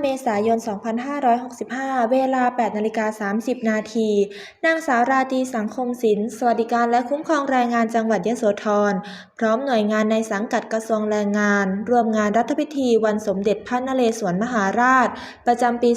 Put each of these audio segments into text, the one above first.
5 เมษายน 2565 เวลา 8นาฬิกา30 นาที นางสาวราตรีสังคมศิลป์ สวัสดิการและคุ้มครองแรงงานจังหวัดยโสธร พร้อมหน่วยงานในสังกัดกระทรวงแรงงาน ร่วมงานรัฐพิธีวันสมเด็จพระนเรศวรมหาราช ประจำปี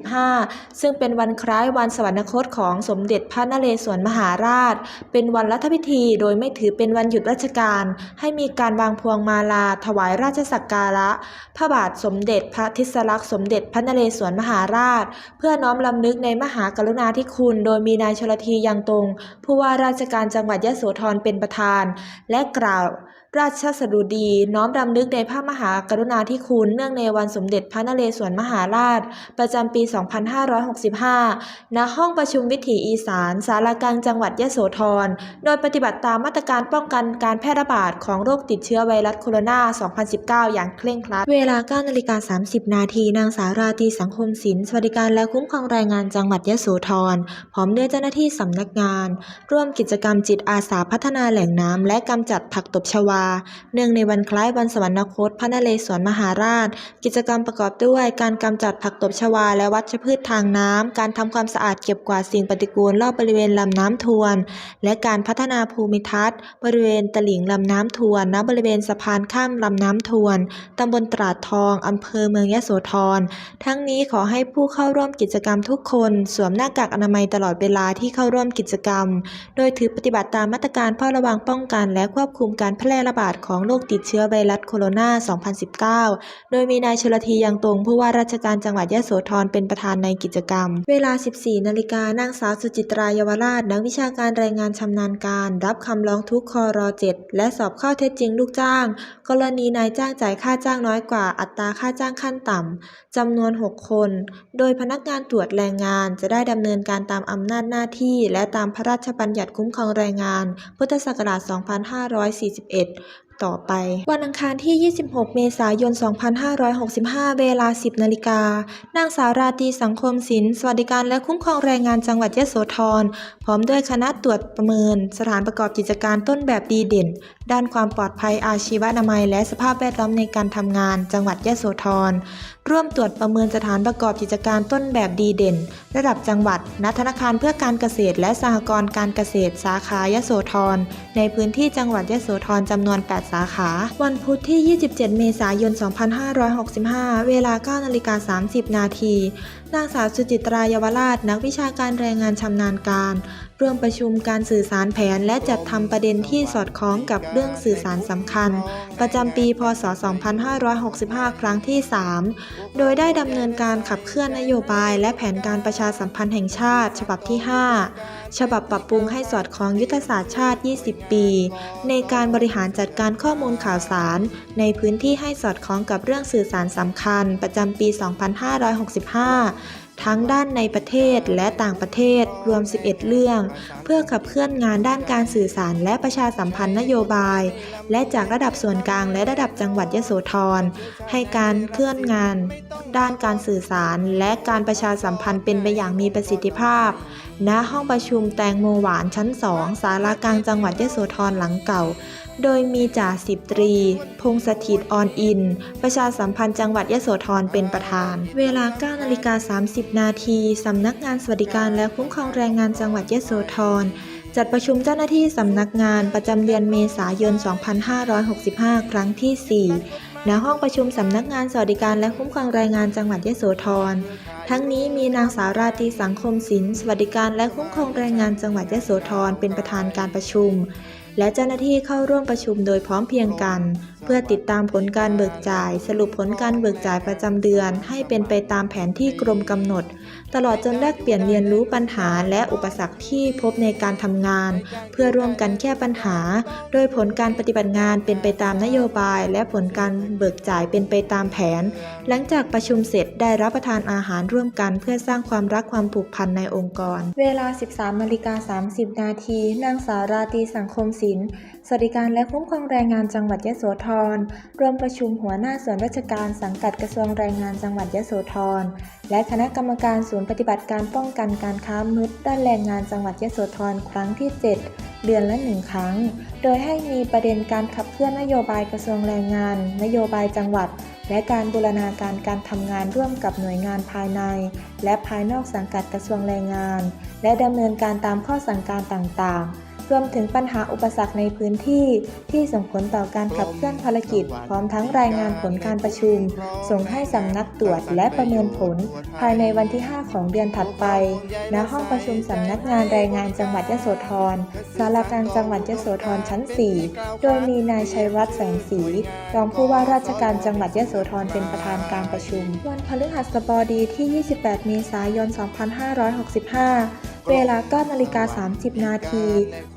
2565 ซึ่งเป็นวันคล้ายวันสวรรคตของสมเด็จพระนเรศวรมหาราช เป็นวันรัฐพิธีโดยไม่ถือเป็นวันหยุดราชการ ให้มีการวางพวงมาลาถวายราชสักการะ พระบาทสมเด็จพระทิทิศลักษณ์สมเด็จพระนเรศวรมหาราช เพื่อน้อมลำนึกในมหากรุณาธิคุณ โดยมีนายชลธียังตรง ผู้ว่าราชการจังหวัดยะโสธรเป็นประธาน และกล่าว ราชสดุดีน้อมรำลึกในพระมหากรุณาธิคุณเนื่องในวันสมเด็จพระนเรศวรมหาราช ประจำปี 2565 ณ ห้องประชุมวิถีอีสาน สารกลางจังหวัดยะโสธร โดยปฏิบัติตามมาตรการป้องกันการแพร่ระบาดของโรคติดเชื้อไวรัสโคโรนา 2019 อย่างเคร่งครัด เวลา9นาฬิกา 30 นาทีนางสาวราตรีสังคมศิลป์สวัสดิการและคุ้มครองแรงงานจังหวัดยะโสธร พร้อมด้วยเจ้าหน้าที่สำนักงาน ร่วมกิจกรรมจิตอาสาพัฒนาแหล่งน้ำและกำจัดผักตบชวาเนื่องในวันคล้ายวันสวรรคตพระนเรศวรมหาราช กิจกรรมประกอบด้วย การกำจัดผักตบชวาและวัชพืชทางน้ำ การทำความสะอาดเก็บกวาดสิ่งปฏิกูลรอบบริเวณลำน้ำทวน และการพัฒนาภูมิทัศน์ บริเวณตลิ่งลำน้ำทวน ณ บริเวณสะพานข้ามลำน้ำทวน ตำบลตราดทองอำเภอเมืองยโสธร ทั้งนี้ขอให้ผู้เข้าร่วมกิจกรรมทุกคน สวมหน้ากากอนามัยตลอดเวลาที่เข้าร่วมกิจกรรม โดยถือปฏิบัติตามมาตรการเฝ้าระวังป้องกันและควบคุมการแพร่ระบาดของโรคติดเชื้อไวรัสโคโรนา 2019 โดยมีนายชลธียังตรงผู้ว่าราชการจังหวัดยะโสธรเป็นประธานในกิจกรรม เวลา 14 นาฬิกานางสาวสุจิตรายาวราช นักวิชาการแรงงานชำนาญการ รับคำร้องทุกข์คอร7และสอบข้อเท็จจริงลูกจ้าง กรณีนายจ้างจ่ายค่าจ้างน้อยกว่าอัตราค่าจ้างขั้นต่ำจำนวน 6 คน โดยพนักงานตรวจแรงงานจะได้ดำเนินการตามอำนาจหน้าที่ และตามพระราชบัญญัติคุ้มครองแรงงาน พุทธศักราช 2541ต่อไป วันอังคารที่ 26 เมษายน 2565 เวลา 10 นาฬิกา นางสาวราตีสังคมศิลป์สวัสดิการและคุ้มครองแรงงานจังหวัดยะโสธร พร้อมด้วยคณะตรวจประเมิน สถานประกอบกิจการต้นแบบดีเด่น ด้านความปลอดภัยอาชีวนามัย และสภาพแวดล้อมในการทำงาน จังหวัดยะโสธร ร่วมตรวจประเมินสถานประกอบกิจการต้นแบบดีเด่น ระดับจังหวัดณธนาคารเพื่อการเกษตร และสหกรณ์การเกษตรสาขายะโสธร ในพื้นที่จังหวัดยะโสธรจำนวน 8 สาขา วันพุธที่ 27 เมษายน 2565 เวลา9นาฬิกา30 นาทีนางสาวสุจิตราเยาวราช นักวิชาการแรงงานชำนาญการ ร่วมประชุมการสื่อสารแผน และจัดทำประเด็นที่สอดคล้องกับเรื่องสื่อสารสำคัญ ประจำปี พศ 2565 ครั้งที่ 3 โดยได้ดำเนินการขับเคลื่อนนโยบาย และแผนการประชาสัมพันธ์แห่งชาติ ฉบับที่ 5 ฉบับปรับปรุงให้สอดคล้องยุทธศาสตร์ชาติ 20 ปี ในการบริหารจัดการข้อมูลข่าวสาร ในพื้นที่ให้สอดคล้องกับเรื่องสื่อสารสำคัญ ประจำปี 2565 ทั้งด้านในประเทศและต่างประเทศรวม 11 เรื่อง เพื่อขับเคลื่อนงานด้านการสื่อสารและประชาสัมพันธ์นโยบาย และจากระดับส่วนกลางและระดับจังหวัดยโสธรให้การเคลื่อนงาน ด้านการสื่อสารและการประชาสัมพันธ์เป็นไปอย่างมีประสิทธิภาพ ณห้องประชุมแตงโมหวานชั้น2สารากลางจังหวัดยโสธรหลังเก่า โดยมีจ่าสิบตรี พงศถิตออนอิน ประชาสัมพันธ์จังหวัดยโสธรเป็นประธาน เวลา9นาฬิกา30 นาทีสำนักงานสวัสดิการและคุ้มครองแรงงานจังหวัดยโสธรจัดประชุมเจ้าหน้าที่สำนักงานประจำเดือนเมษายน 2565 ครั้งที่ 4 ณ ห้องประชุมสำนักงานสวัสดิการและคุ้มครองแรงงานจังหวัดยโสธร ทั้งนี้มีนางสาวราตรีสังคมศิลป์สวัสดิการและคุ้มครองแรงงานจังหวัดยโสธรเป็นประธานการประชุม และเจ้าหน้าที่เข้าร่วมประชุมโดยพร้อมเพรียงกันเพื่อติดตามผลการเบิกจ่าย สรุปผลการเบิกจ่ายประจำเดือน ให้เป็นไปตามแผนที่กรมกำหนด ตลอดจนแลกเปลี่ยนเรียนรู้ปัญหาและอุปสรรคที่พบในการทำงาน เพื่อร่วมกันแก้ปัญหา โดยผลการปฏิบัติงานเป็นไปตามนโยบาย และผลการเบิกจ่ายเป็นไปตามแผน หลังจากประชุมเสร็จได้รับประทานอาหารร่วมกัน เพื่อสร้างความรักความผูกพันในองค์กร เวลา 13นาฬิกา30 นาทีนางสาวราตรีสังคมศิลป์ สวัสดิการและคุ้มครองแรงงานจังหวัดยะโสธรรวมประชุมหัวหน้าส่วนราชการสังกัดกระทรวงแรงงานจังหวัดยะโสธรและคณะกรรมการศูนย์ปฏิบัติการป้องกันการค้ามนุษย์ด้านแรงงานจังหวัดยะโสธรครั้งที่ 7 เดือนละหนึ่งครั้ง โดยให้มีประเด็นการขับเคลื่อนนโยบายกระทรวงแรงงาน นโยบายจังหวัด และการบูรณาการการทำงานร่วมกับหน่วยงานภายใน และภายนอกสังกัดกระทรวงแรงงาน และดำเนินการตามข้อสั่งการต่างๆ รวมถึงปัญหาอุปสรรคในพื้นที่ที่ส่งผลต่อการขับเคลื่อนภารกิจ พร้อมทั้งรายงานผลการประชุม ส่งให้สำนักตรวจและประเมินผล ภายในวันที่ 5 ของเดือนถัดไป ณ ห้องประชุมสำนักงานรายงานจังหวัดยโสธรศาลากลางจังหวัดยโสธรชั้น 4 โดยมีนายชัยวัฒน์แสงสี รองผู้ว่าราชการจังหวัดยโสธรเป็นประธานการประชุม วันพฤหัสบดีที่ 28 เมษายน 2565 เวลา9นาฬิกา30 นาที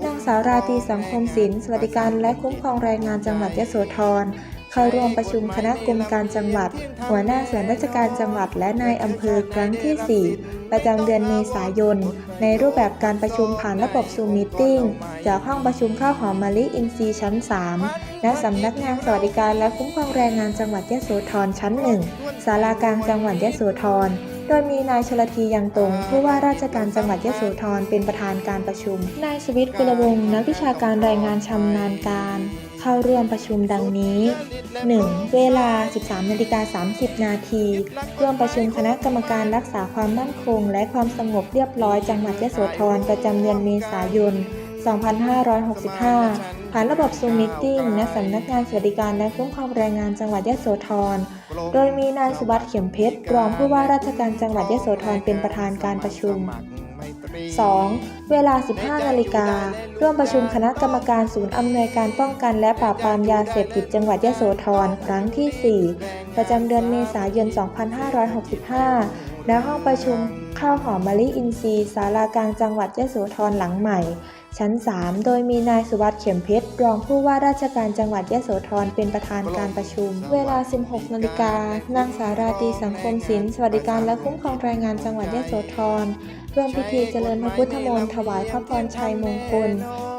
นางสาวราตรีสังคมศิลป์สวัสดิการและคุ้มครองแรงงานจังหวัดยโสธร เข้าร่วมประชุมคณะกรรมการจังหวัด หัวหน้าส่วนราชการจังหวัดและนายอำเภอครั้งที่ 4 ประจำเดือนเมษายน ในรูปแบบการประชุมผ่านระบบซูมมิทติ้งจากห้องประชุมข้าวหอมมะลิอินทรีย์ชั้น 3 ณสำนักงานสวัสดิการและคุ้มครองแรงงานจังหวัดยโสธรชั้น 1 ศาลากลางจังหวัดยโสธร ดยมีนายชลทียังตรงผู้ว่าราชการจังหวัดยะโสธรเป็นประธานการประชุม นายสวิทย์กุลวงศ์นักวิชาการรายงานชำนาญการ เข้าร่วมประชุมดังนี้ 1. เวลา 13นาฬิกา30 นาทีร่วมประชุมคณะกรรมการรักษาความมั่นคง และความสงบเรียบร้อยจังหวัดยะโสธรประจำเดือนเมษายน 2565 ผ่านระบบซูมมิทติ้งณสำนักงานสวัสดิการและคุ้มครองแรงงานจังหวัดยะโสธร โดยมีนายสุวัสดิ์เข็มเพชรรองผู้ว่าราชการจังหวัดยะโสธรเป็นประธานการประชุม 2. เวลา 15 นาฬิกา ร่วมประชุมคณะกรรมการศูนย์อำนวยการป้องกันและปราบปรามยาเสพติดจังหวัดยะโสธร ครั้งที่ 4 ประจำเดือนเมษายน 2565 ณ ห้องประชุมข้าวหอมมะลิอินทรีย์ศาลากลางจังหวัดยะโสธรหลังใหม่ ชั้น 3 โดยมีนายสุวัสดิ์เข็มเพชร รองผู้ว่าราชการจังหวัดยโสธรเป็นประธานการประชุม เวลา 16 นาฬิกานางสาราตรีสังคมศิลป์สวัสดิการและคุ้มครองแรงงานจังหวัดยโสธรร่วมพิธีเจริญพระพุทธมนต์ถวายพระพรชัยมงคล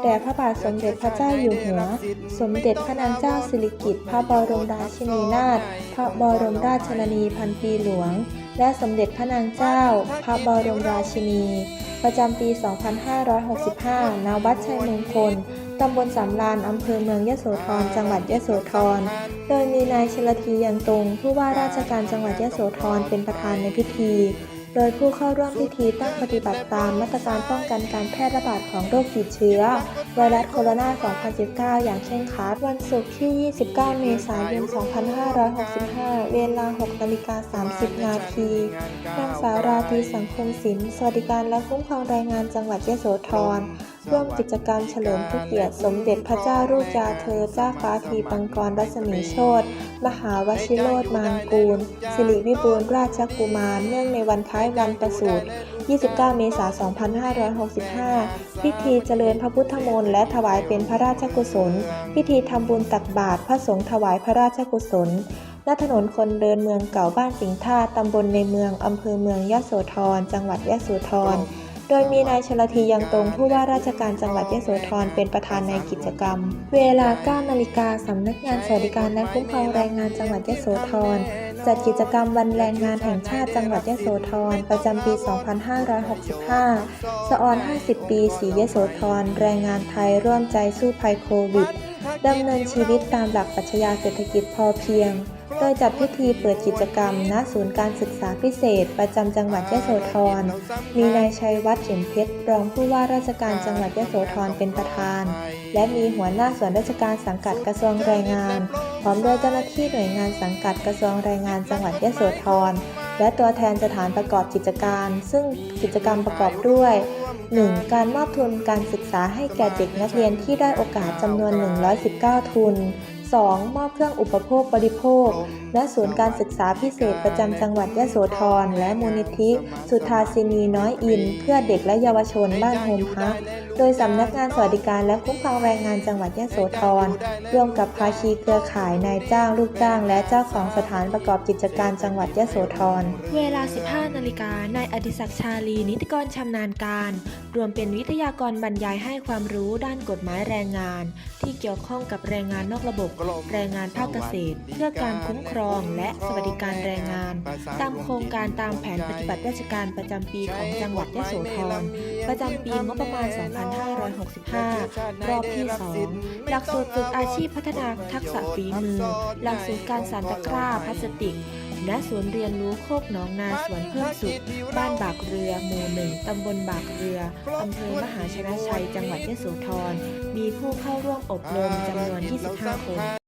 แด่พระบาทสมเด็จพระเจ้าอยู่หัว สมเด็จพระนางเจ้าสิริกิติ์พระบรมราชินีนาถพระบรมราชชนนีพันปีหลวง และสมเด็จพระนางเจ้า พระบรมราชินี ประจำปี 2565 ณ วัดชัยมงคล ตำบลสำรานอำเภอเมืองยโสธร จังหวัดยโสธร โดยมีนายชลทียันตรง ผู้ว่าราชการจังหวัดยโสธร เป็นประธานในพิธี โดยผู้เข้าร่วมพิธีต้องปฏิบัติตามมาตรการป้องกันการแพร่ระบาดของโรคติดเชื้อ ไวรัสโคโรนา 2019 อย่างเคร่งครัด วันศุกร์ที่ 29 เมษายน 2565 เวลา 6 นาฬิกา 30 นาทีนางสาวราตรีสังคมศิลป์สวัสดิการและคุ้มครองแรงงานจังหวัดยโสธร ร่วมกิจกรรมเฉลิมพระเกียรติสมเด็จพระเจ้าลูกยาเธอเจ้าฟ้าทีปังกรรัศมีโชตมหาวชิโรธมางกูล สิริวิบูลราชกุมารเนื่องในวันคล้ายวันประสูติ29 เมษายน 2565 พิธีเจริญพระพุทธมนต์และถวายเป็นพระราชกุศล พิธีทำบุญตักบาตรพระสงฆ์ถวายพระราชกุศลณถนนคนเดินเมืองเก่าบ้านสิงห์ท่าตำบลในเมือง อำเภอเมืองยโสธร จังหวัดยโสธร ดยมีนายชลทียังตรงผู้ว่าราชการจังหวัดยโสธรเป็นประธานในกิจกรรม เวลา 9 นาฬิกาสำนักงานสวัสดิการและคุ้มครองแรงงานจังหวัดยโสธรจัดกิจกรรมวันแรงงานแห่งชาติจังหวัดยโสธรประจำปี 2565 สะออน 50 ปีสียโสธรแรงงานไทยร่วมใจสู้ภัยโควิดดำเนินชีวิตตามหลักปรัชญาเศรษฐกิจพอเพียง โดยจัดพิธีเปิดกิจกรรม ณ ศูนย์การศึกษาพิเศษ ประจำจังหวัดยโสธร มีนายชัยวัฒน์เข็มเพชร รองผู้ว่าราชการจังหวัดยโสธรเป็นประธาน และมีหัวหน้าส่วนราชการสังกัดกระทรวงแรงงาน พร้อมด้วยเจ้าหน้าที่หน่วยงานสังกัดกระทรวงแรงงานจังหวัดยโสธร และตัวแทนสถานประกอบกิจการ ซึ่งกิจกรรมประกอบด้วย 1. การมอบทุนการศึกษาให้แก่เด็กนักเรียนที่ได้โอกาสจำนวน 119 ทุน 2. มอบเครื่องอุปโภคบริโภค และศูนย์การศึกษาพิเศษประจำจังหวัดยะโสธรและมูลนิธิ สุทาสินีน้อยอิน เพื่อเด็กและเยาวชนบ้านโฮมพัก โดยสำนักงานสวัสดิการและคุ้มครองแรงงานจังหวัดยะโสธรร่วมกับภาคีเครือข่ายนายจ้างลูกจ้าง และเจ้าของสถานประกอบกิจการจังหวัดยะโสธร เวลา 15 นาฬิกานายอดิศักดิ์ชาลี นิติกรชำนาญการ รวมเป็นวิทยากรบรรยายให้ความรู้ด้านกฎหมายแรงงาน ที่เกี่ยวข้องกับแรงงานนอกระบบ แรงงานภาคเกษตร เพื่อการคุ้มครองและสวัสดิการแรงงาน ตามโครงการตามแผนปฏิบัติราชการประจำปีของจังหวัดยะโสธรประจำปีงบประมาณ2565 รอบที่ 2 หลักสูตรฝึกอาชีพพัฒนาทักษะฝีมือ หลักสูตรการสานตะกร้าพลาสติกณศูนย์เรียนรู้โคกหนองนาสวนเพิ่มสุข บ้านบากเรือ หมู่หนึ่งตำบลบากเรืออำเภอมหาชนะชัย จังหวัดยโสธร มีผู้เข้าร่วมอบรมจำนวน 25 คน